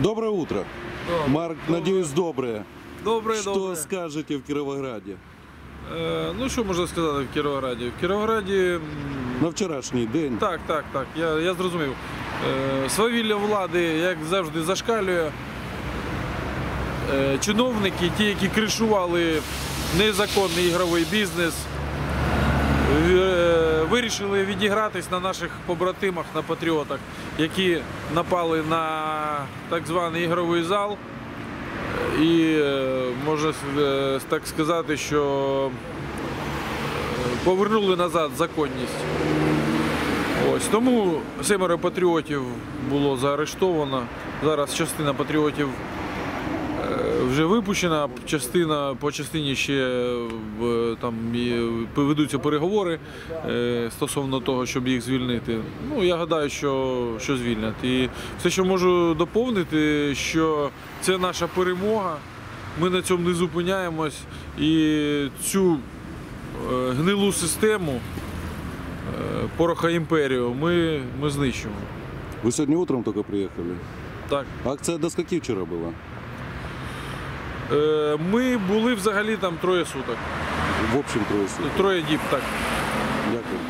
Доброе утро. Доброе. Марк, надеюсь, доброе. Добре, Что добре. скажете в Кировограде Е, ну що можна сказати в Кіровограді? В Кіровограді на вчорашній день? так, так, так. Я, я зрозумів. Е, свавілля влади, як завжди, зашкалює. Е, чиновники, ті, які кришували незаконний ігровий бізнес, вирішили відігратись на наших побратимах, на патріотах, які напали на так званий ігровий зал. І е, можна е, так сказати, що е, повернули назад законність. Ось тому семеро патріотів було заарештовано. Зараз частина патріотів вже випущена, частина по частині ще е, там ведуться переговори е, стосовно того, щоб їх звільнити. Ну я гадаю, що, що звільнять. І все, що можу доповнити, що це наша перемога. Ми на цьому не зупиняємось і цю е, гнилу систему пороха імперію ми, ми знищимо. Вы сегодня утром только приехали? Так. Акция до скольки вчера была? Е, Ми були взагалі там троє суток. В общем, троє суток. Троє діб, так. Дякую.